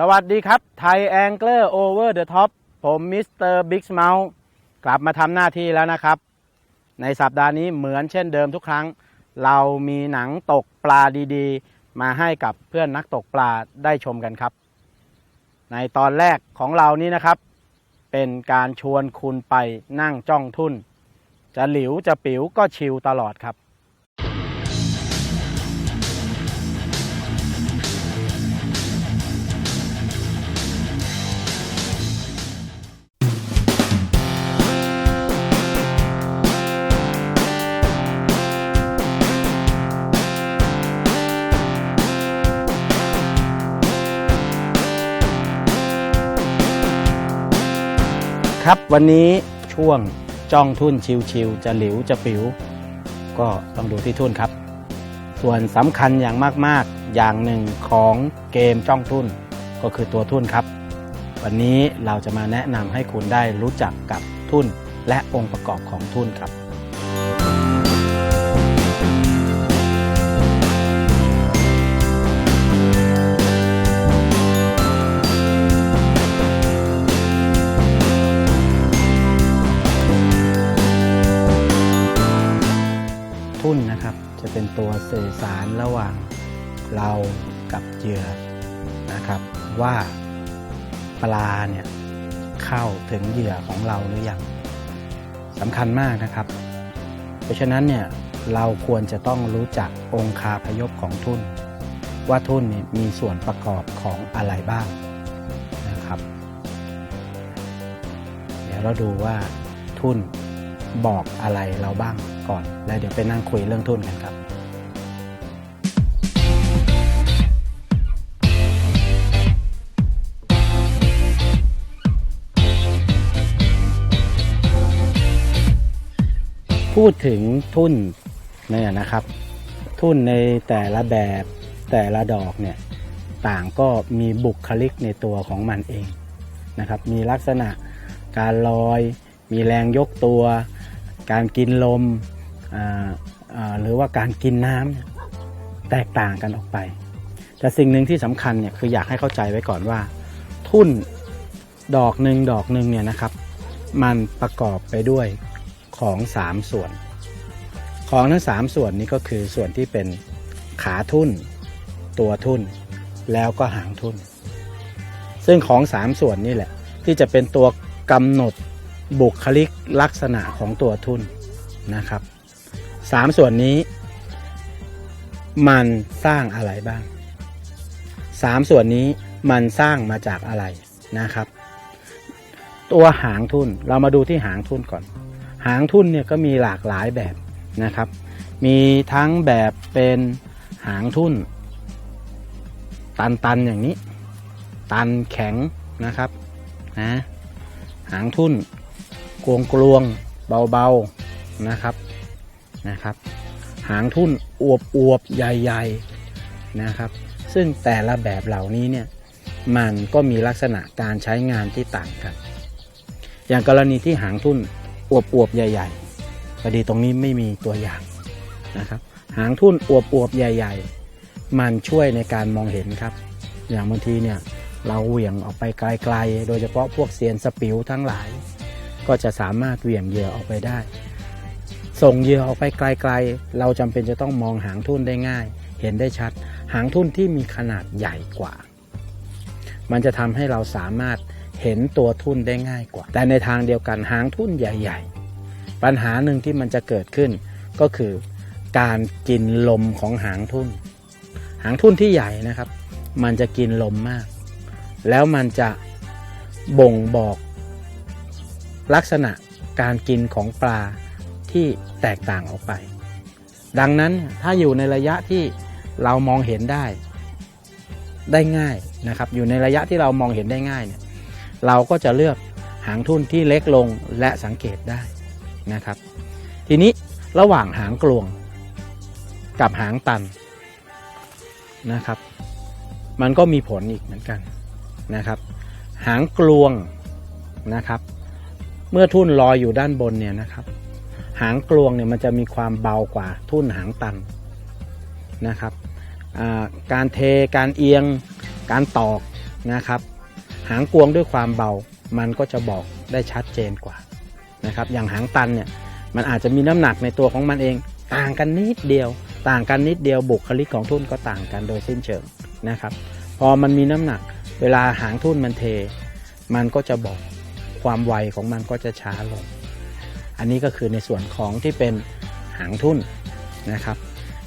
สวัสดีครับไทยแองเกอร์โอเวอร์เดอะท็อปผมมิสเตอร์บิ๊กเมาส์กลับมาทำหน้าที่แล้วนะครับ ในสัปดาห์นี้เหมือนเช่นเดิมทุกครั้ง เรามีหนังตกปลาดีๆ มาให้กับเพื่อนนักตกปลาได้ชมกันครับ ในตอนแรกของเรานี้นะครับ เป็นการชวนคุณไปนั่งจ้องทุ่น จะหลิวจะปิ๋วก็ชิลตลอดครับ ครับ วันนี้ช่วงจ้องทุ่นชิวๆจะหลิวจะปิว ก็ต้องดูที่ทุ่นครับ ส่วนสำคัญอย่างมากๆอย่างหนึ่งของเกมจ้องทุ่นก็คือตัวทุ่นครับ วันนี้เราจะมาแนะนำให้คุณได้รู้จักกับทุ่นและองค์ประกอบของทุ่นครับุ่นนะครับ จะเป็นตัวสื่อสารระหว่างเรากับเหยื่อนะครับ ว่าปลาเนี่ยเข้าถึงเหยื่อของเราหรือยังสำคัญมากนะครับ เพราะฉะนั้นเนี่ยเราควรจะต้องรู้จักองคาพยพของทุ่น ว่าทุ่นนี่มีส่วนประกอบของอะไรบ้างนะครับ เดี๋ยวเราดูว่าทุ่นบอกอะไรเราบ้าง ก่อน แล้วเดี๋ยวไปนั่งคุยเรื่องทุนกันครับพูดถึงทุ่นเนี่ยนะครับ ทุ่นในแต่ละแบบแต่ละดอกเนี่ยต่างก็มีบุคลิกในตัวของมันเองนะครับ มีลักษณะการลอย มีแรงยกตัว การกินลม หรือว่าการกินน้ำแตกต่างกันออกไป แต่สิ่งหนึ่งที่สำคัญเนี่ยคืออยากให้เข้าใจไว้ก่อนว่า ทุ่นดอกหนึ่งดอกหนึ่งเนี่ยนะครับ มันประกอบไปด้วยของ 3 ส่วน ของทั้ง 3 ส่วนนี้ก็คือส่วนที่เป็นขาทุ่น ตัวทุ่น แล้วก็หางทุ่น ซึ่งของ 3 ส่วนนี่แหละ ที่จะเป็นตัวกำหนดบุคลิกลักษณะของตัวทุ่นนะครับ สามส่วนนี้ มันสร้างอะไรบ้างสามส่วนนี้มันสร้างมาจากอะไรนะครับ ตัวหางทุ่นเรามาดูที่หางทุ่นก่อน หางทุ่นเนี่ยก็มีหลากหลายแบบนะครับ มีทั้งแบบเป็นหางทุ่นตันๆอย่างนี้ ตันแข็งนะครับนะหางทุ่นกลวงกลวงๆเบาๆนะครับ นะครับ หางทุ่นอวบอวบใหญ่ๆนะครับ ซึ่งแต่ละแบบเหล่านี้เนี่ยมันก็มีลักษณะการใช้งานที่ต่างกัน อย่างกรณีที่หางทุ่นอวบอวบใหญ่ๆพอดีตรงนี้ไม่มีตัวอย่างนะครับ หางทุ่นอวบอวบใหญ่ ๆ มันช่วยในการมองเห็นครับ อย่างบางทีเนี่ยเราเหวี่ยงออกไปไกลๆ โดยเฉพาะพวกเซียนสปิวทั้งหลาย ก็จะสามารถเหวี่ยงเหยื่อออกไปได้ ส่งเหยื่อออกไปไกลๆ เราจำเป็นจะต้องมองหางทุ่นได้ง่าย เห็นได้ชัด หางทุ่นที่มีขนาดใหญ่กว่า มันจะทำให้เราสามารถเห็นตัวทุ่นได้ง่ายกว่า แต่ในทางเดียวกันหางทุ่นใหญ่ ๆ ปัญหาหนึ่งที่มันจะเกิดขึ้น ก็คือการกินลมของหางทุ่น หางทุ่นที่ใหญ่นะครับ มันจะกินลมมาก แล้วมันจะบ่งบอกลักษณะการกินของปลา ที่แตกต่างออกไป ดังนั้นถ้าอยู่ในระยะที่เรามองเห็นได้ได้ง่ายนะครับ อยู่ในระยะที่เรามองเห็นได้ง่ายเนี่ยเราก็จะเลือกหางทุ่นที่เล็กลงและสังเกตได้นะครับ ทีนี้ระหว่างหางกลวงกับหางตันนะครับ มันก็มีผลอีกเหมือนกันนะครับ หางกลวงนะครับ เมื่อทุ่นลอยอยู่ด้านบนเนี่ยนะครับ หางกลวงเนี่ยมันจะมีความเบากว่าทุ่นหางตันนะครับการเทการเอียงการตอกนะครับ หางกลวงด้วยความเบามันก็จะบอกได้ชัดเจนกว่านะครับ อย่างหางตันเนี่ยมันอาจจะมีน้ำหนักในตัวของมันเอง ต่างกันนิดเดียว ต่างกันนิดเดียวบุคลิกของทุ่นก็ต่างกันโดยสิ้นเชิงนะครับ พอมันมีน้ำหนัก เวลาหางทุ่นมันเท มันก็จะบอกความไวของมันก็จะช้าลง อันนี้ก็คือในส่วนของที่เป็นหางทุ่นนะครับ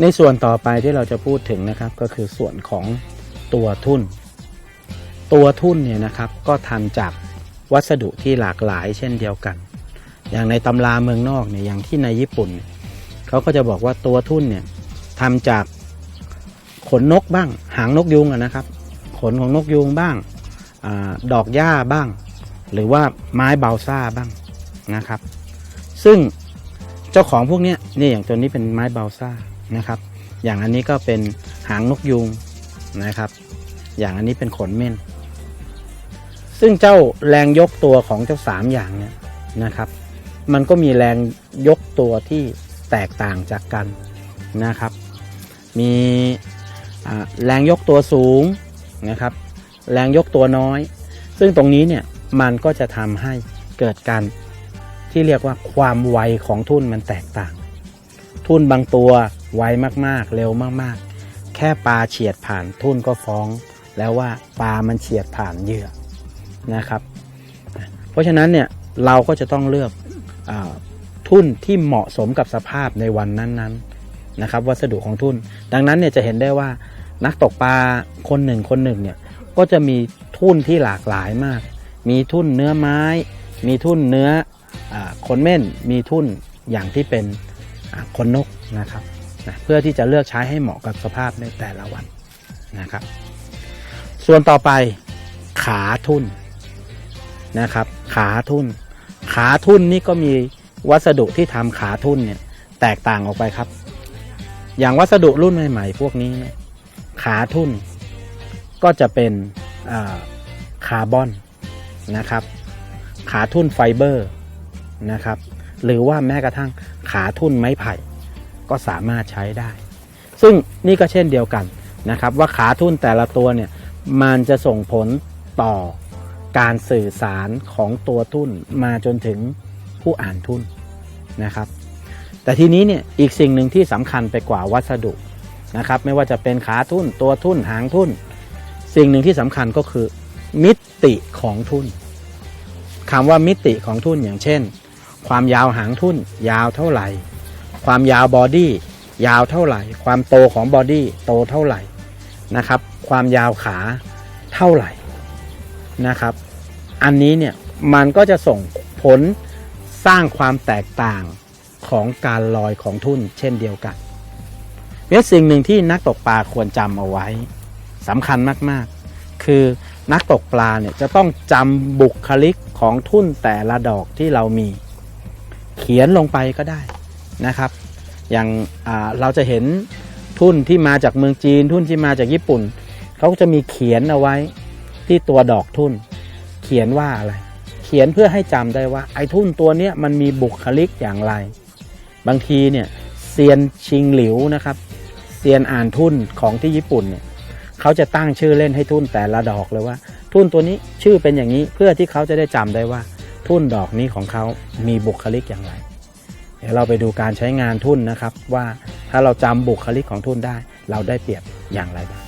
ในส่วนต่อไปที่เราจะพูดถึงนะครับ ก็คือส่วนของตัวทุ่น ตัวทุ่นเนี่ยนะครับก็ทำจากวัสดุที่หลากหลายเช่นเดียวกัน อย่างในตำราเมืองนอกเนี่ยอย่างที่ในญี่ปุ่น เขาก็จะบอกว่าตัวทุ่นเนี่ยทำจากขนนกบ้าง หางนกยุงนะครับ ขนของนกยุงบ้างอดอกหญ้าบ้าง หรือว่าไม้เบาซ่าบ้างนะครับ ซึ่งเจ้าของพวกนี้นี่อย่างตัวนี้เป็นไม้เบาซ่านะครับ อย่างอันนี้ก็เป็นหางนกยุงนะครับ อย่างอันนี้เป็นขนเม่น ซึ่งเจ้าแรงยกตัวของเจ้าสามอย่างเนี่ยนะครับ มันก็มีแรงยกตัวที่แตกต่างจากกันนะครับ มีแรงยกตัวสูงนะครับ แรงยกตัวน้อย ซึ่งตรงนี้เนี่ยมันก็จะทำให้เกิดการ ที่เรียกว่าความไวของทุ่นมันแตกต่าง ทุ่นบางตัวไวมากๆ เร็วมากๆ แค่ปลาเฉียดผ่านทุ่นก็ฟ้อง แล้วว่าปลามันเฉียดผ่านเหยื่อนะครับ เพราะฉะนั้นเนี่ยเราก็จะต้องเลือกอทุ่นที่เหมาะสมกับสภาพในวันนั้นๆนะครับ วัสดุของทุ่น ดังนั้นเนี่ยจะเห็นได้ว่านักตกปลาคนหนึ่งคนหนึ่งเนี่ยก็จะมีทุ่นที่หลากหลายมาก มีทุ่นเนื้อไม้ มีทุ่นเนื้อ ขนเม่นมีทุ่นอย่างที่เป็นอ่าขนนกนะครับนะเพื่อที่จะเลือกใช้ให้เหมาะกับสภาพในแต่ละวันนะครับ ส่วนต่อไปขาทุ่นนะครับ ขาทุ่น ขาทุ่นนี่ก็มีวัสดุที่ทำขาทุ่นเนี่ยแตกต่างออกไปครับ อย่างวัสดุรุ่นใหม่ๆ พวกนี้เนี่ยขาทุ่นก็จะเป็นคาร์บอนนะครับ ขาทุ่นไฟเบอร์ นะครับ หรือว่าแม้กระทั่งขาทุ่นไม้ไผ่ก็สามารถใช้ได้ ซึ่งนี่ก็เช่นเดียวกันนะครับ ว่าขาทุ่นแต่ละตัวเนี่ยมันจะส่งผลต่อการสื่อสารของตัวทุ่นมาจนถึงผู้อ่านทุ่นนะครับ แต่ทีนี้เนี่ยอีกสิ่งหนึ่งที่สำคัญไปกว่าวัสดุนะครับ ไม่ว่าจะเป็นขาทุ่นตัวทุ่นหางทุ่นสิ่งหนึ่งที่สำคัญก็คือ มิติของทุ่นคำว่ามิติของทุ่นอย่างเช่น ความยาวหางทุ่น ยาวเท่าไหร่ ความยาวบอดี้ยาวเท่าไหร่ ความโตของบอดี้โตเท่าไหร่นะครับ ความยาวขาเท่าไหร่นะครับ อันนี้เนี่ยมันก็จะส่งผลสร้างความแตกต่างของการลอยของทุ่นเช่นเดียวกันเป็นสิ่งหนึ่งที่นักตกปลาควรจำเอาไว้สำคัญมากๆ คือนักตกปลาเนี่ยจะต้องจำบุคลิกของทุ่นแต่ละดอกที่เรามี เขียนลงไปก็ได้นะครับ อย่างาเราจะเห็นทุ่นที่มาจากเมืองจีน ทุ่นที่มาจากญี่ปุ่นเขาก็จะมีเขียนเอาไว้ที่ตัวดอกทุ่น เขียนว่าอะไร เขียนเพื่อให้จำได้ว่า ไอ้ทุ่นตัวเนี้ยมันมีบุคลิกอย่างไร บางทีเนี่ยเซียนชิงหลิวนะครับเซียนอ่านทุ่นของที่ญี่ปุ่นเนี่ยเขาจะตั้งชื่อเล่นให้ทุ่นแต่ละดอกเลยว่า ทุ่นตัวนี้ชื่อเป็นอย่างนี้เพื่อที่เขาจะได้จำได้ว่า ทุ่นดอกนี้ของเขามีบุคลิกอย่างไร เดี๋ยวเราไปดูการใช้งานทุ่นนะครับ ว่าถ้าเราจำบุคลิกของทุ่นได้ เราได้เปรียบอย่างไรบ้าง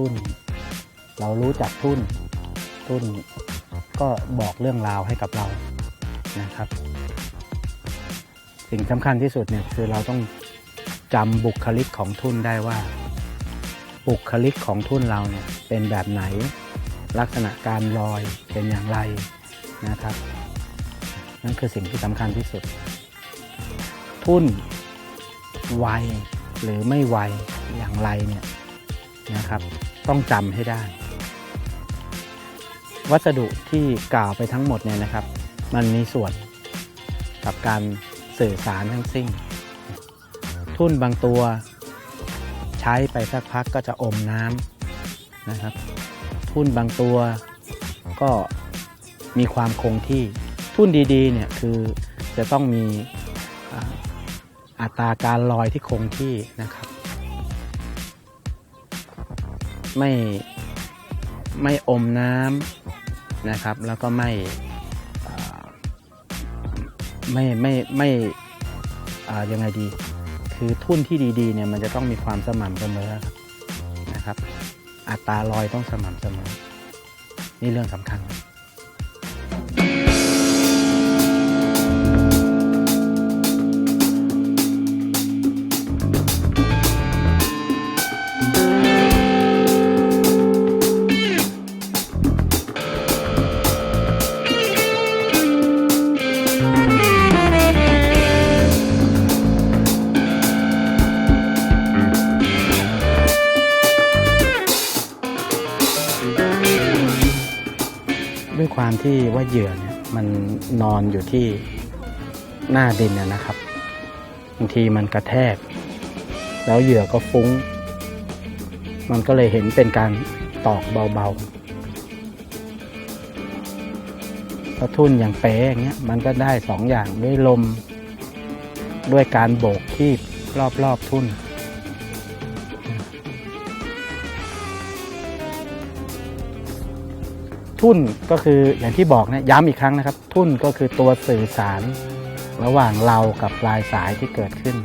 ทุนเรารู้จักทุนทุนก็บอกเรื่องราวให้กับเรานะครับ สิ่งสำคัญที่สุดเนี่ยคือเราต้องจำบุคลิกของทุนได้ว่า บุคลิกของทุนเราเนี่ยเป็นแบบไหน ลักษณะการลอยเป็นอย่างไรนะครับ นั่นคือสิ่งที่สำคัญที่สุด ทุนไวหรือไม่ไวอย่างไรเนี่ยนะครับ ต้องจำให้ได้ วัสดุที่กล่าวไปทั้งหมดเนี่ยนะครับ มันมีส่วนกับการสื่อสารทั้งสิ้น ทุ่นบางตัวใช้ไปสักพักก็จะอมน้ำนะครับ ทุ่นบางตัวก็มีความคงที่ทุ่นดีๆเนี่ยคือจะต้องมีอัตราการลอยที่คงที่นะครับ ไม่ไม่อมน้ำนะครับ แล้วก็ไม่ไม่ไม่ไม่ยังไงดี คือทุ่นที่ดีๆเนี่ยมันจะต้องมีความสม่ำเสมอนะครับ อัตราลอยต้องสม่ำเสมอ นี่เรื่องสำคัญ ด้วยความที่ว่าเหยื่อเนี่ยมันนอนอยู่ที่หน้าดินนะนะครับบางทีมันกระแทก แล้วเหยื่อก็ฟุ้ง มันก็เลยเห็นเป็นการตอกเบาๆถ้าทุ่นอย่างเป๊ะอย่างเงี้ยมันก็ได้สองอย่างด้วยลม ด้วยการโบกคีบรอบๆทุ่น ทุ่นก็คืออย่างที่บอกนะย้ำอีกครั้งนะครับ ทุ่นก็คือตัวสื่อสาร ระหว่างเรากับปลายสายที่เกิดขึ้น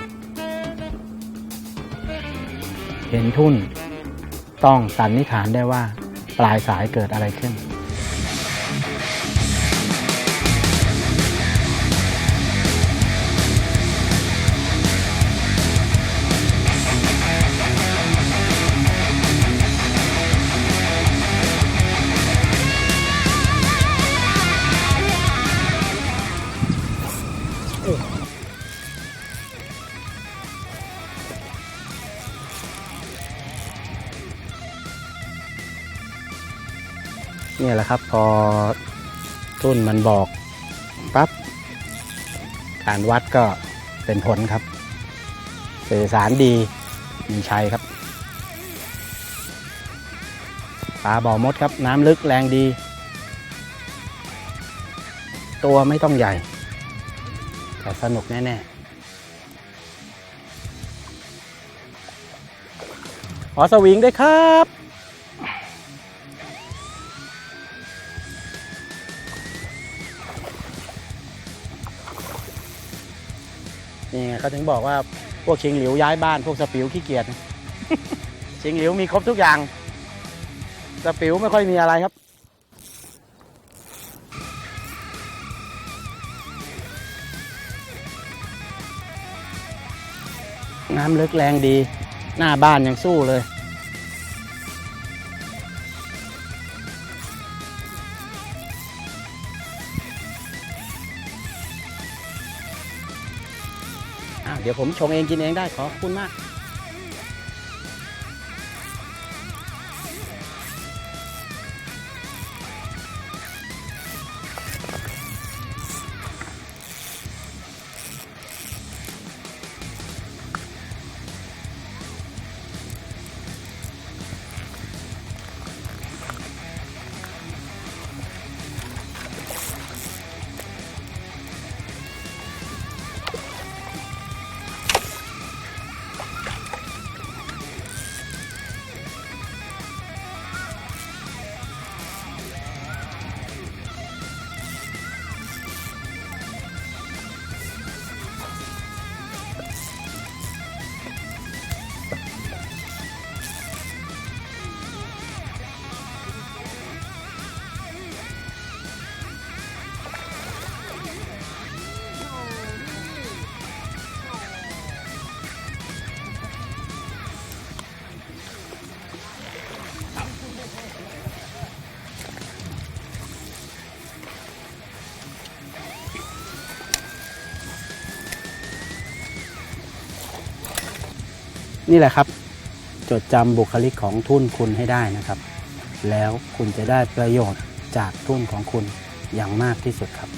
เห็นทุ่นต้องสันนิษฐานได้ว่า ปลายสายเกิดอะไรขึ้น เนี่ยแหละครับ พอทุ่นมันบอกปั๊บการวัดก็เป็นผลครับสื่อสารดีมีชัยครับปลาบ่อมดครับ น้ำลึกแรงดี ตัวไม่ต้องใหญ่ แต่สนุกแน่ๆขอสวิงด้วยครับ เขาถึงบอกว่าพวกชิงหลิวย้ายบ้านพวกสปิวขี้เกียจชิงหลิวมีครบทุกอย่าง สปิวไม่ค่อยมีอะไรครับน้ำลึกแรงดี หน้าบ้านยังสู้เลย ดี๋ยวผมชงเองกินเองได้ขอบคุณมาก นี่แหละครับ จดจำบุคลิกของทุนคุณให้ได้นะครับ แล้วคุณจะได้ประโยชน์จากทุนของคุณอย่างมากที่สุดครับ